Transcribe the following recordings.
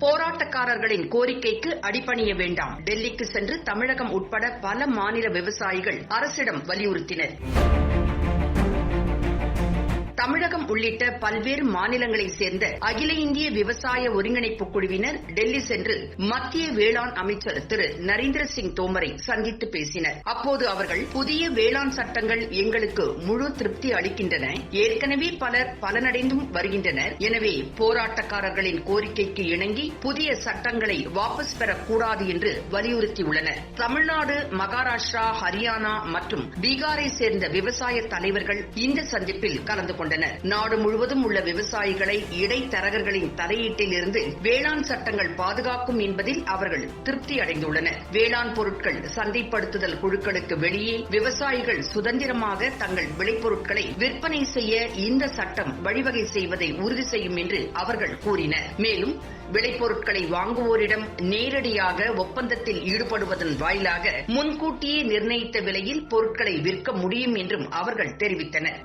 போராட்டக்காரர்களின் கோரிக்கைக்கு அடிபணிய வேண்டாம். டெல்லிக்கு சென்று தமிழகம் உட்பட பல மாநில விவசாயிகள் அரசிடம் வலியுறுத்தினர். தமிழகம் உள்ளிட்ட பல்வேறு மாநிலங்களைச் சேர்ந்த அகில இந்திய விவசாய ஒருங்கிணைப்பு குழுவினர் டெல்லி சென்று மத்திய வேளாண் அமைச்சர் திரு. நரேந்திர சிங் தோமரை சந்தித்து பேசினர். அப்போது அவர்கள் புதிய வேளாண் சட்டங்கள் எங்களுக்கு முழு திருப்தி அளிக்கின்றன. ஏற்கனவே பலர் பலனடைந்தும் வருகின்றனர். எனவே போராட்டக்காரர்களின் கோரிக்கைக்கு இணங்கி புதிய சட்டங்களை வாபஸ் பெறக்கூடாது என்று வலியுறுத்தியுள்ளனர். தமிழ்நாடு மகாராஷ்டிரா ஹரியானா மற்றும் பீகாரை சேர்ந்த விவசாய தலைவர்கள் இந்த சந்திப்பில் கலந்து கொண்டனர். நாடு முழுவதும் உள்ள விவசாயிகளை இடைத்தரகர்களின் தலையீட்டில் இருந்து வேளாண் சட்டங்கள் பாதுகாக்கும் என்பதில் அவர்கள் திருப்தி அடைந்துள்ளனர். வேளாண் பொருட்கள் சந்தைப்படுத்துதல் குழுக்களுக்கு வெளியே விவசாயிகள் சுதந்திரமாக தங்கள் விளைபொருட்களை விற்பனை செய்ய இந்த சட்டம் வழிவகை செய்வதை உறுதி செய்யும் என்று அவர்கள் கூறினர். மேலும் விளைபொருட்களை வாங்குவோரிடம் நேரடியாக ஒப்பந்தத்தில் ஈடுபடுவதன் வாயிலாக முன்கூட்டியே நிர்ணயித்த விலையில் பொருட்களை விற்க முடியும் என்றும் அவர்கள் தெரிவித்தனர்.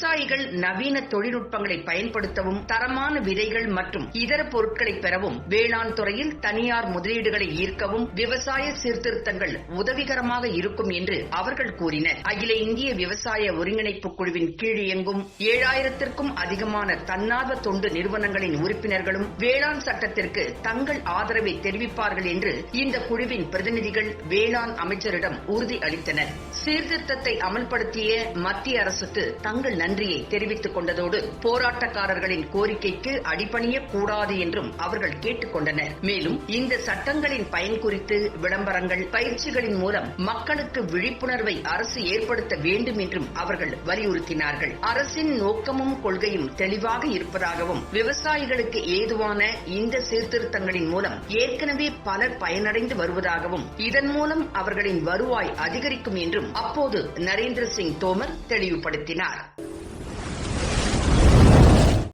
விவசாயிகள் நவீன தொழில்நுட்பங்களை பயன்படுத்தவும் தரமான விதைகள் மற்றும் இதர பொருட்களை பெறவும் வேளாண் துறையில் தனியார் முதலீடுகளை ஈர்க்கவும் விவசாய சீர்திருத்தங்கள் உதவிகரமாக இருக்கும் என்று அவர்கள் கூறினர். அகில இந்திய விவசாய ஒருங்கிணைப்பு குழுவின் கீழ் இயங்கும் ஏழாயிரத்திற்கும் அதிகமான தன்னார்வ தொண்டு நிறுவனங்களின் உறுப்பினர்களும் வேளாண் சட்டத்திற்கு தங்கள் ஆதரவை தெரிவிப்பார்கள் என்று இந்த குழுவின் பிரதிநிதிகள் வேளாண் அமைச்சரிடம் உறுதி அளித்தனர். சீர்திருத்தத்தை அமல்படுத்திய மத்திய அரசுக்கு தங்கள் நன்றியை தெரிவித்துக் கொண்டதோடு போராட்டக்காரர்களின் கோரிக்கைக்கு அடிபணிய கூடாது என்றும் அவர்கள் கேட்டுக் கொண்டனர் மேலும் இந்த சட்டங்களின் பயன் குறித்து விளம்பரங்கள் பயிற்சிகளின் மூலம் மக்களுக்கு விழிப்புணர்வை அரசு ஏற்படுத்த வேண்டும் என்றும் அவர்கள் வலியுறுத்தினார்கள். அரசின் நோக்கமும் கொள்கையும் தெளிவாக இருப்பதாகவும் விவசாயிகளுக்கு ஏதுவான இந்த சீர்திருத்தங்களின் மூலம் ஏற்கனவே பலர் பயனடைந்து வருவதாகவும் இதன் மூலம் அவர்களின் வருவாய் அதிகரிக்கும் என்றும் அப்போது நரேந்திர சிங் தோமர் தெளிவுபடுத்தினார்.